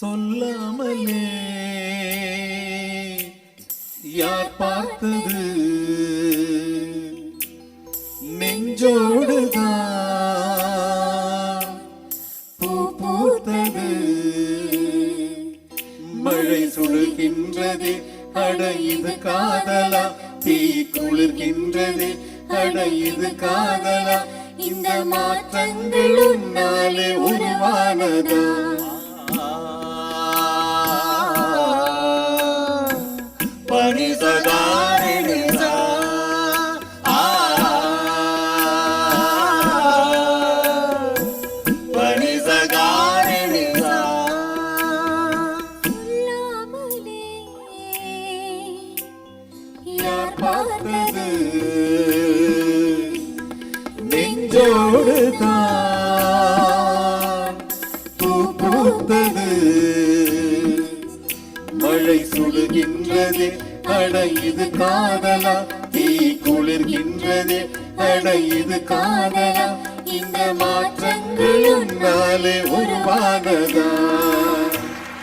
சொல்லாமலே. யார் பார்த்தது? நெஞ்சோடுதான் பூ பூத்தது. மழை சுடுகின்றது அட இது காதலா? தீ குளிர்கின்றது அட இது காதலா? இந்த மாற்றங்கள் உன்னாலே உருவானதா? பார்த்தது நெஞ்சோடு பூத்தது மழை சுடுகின்றது. அட இது காதலா தீ குளிர்கின்றது. அட இது காதலா இந்த மாற்றங்கள் உன்னாலே உருவானதா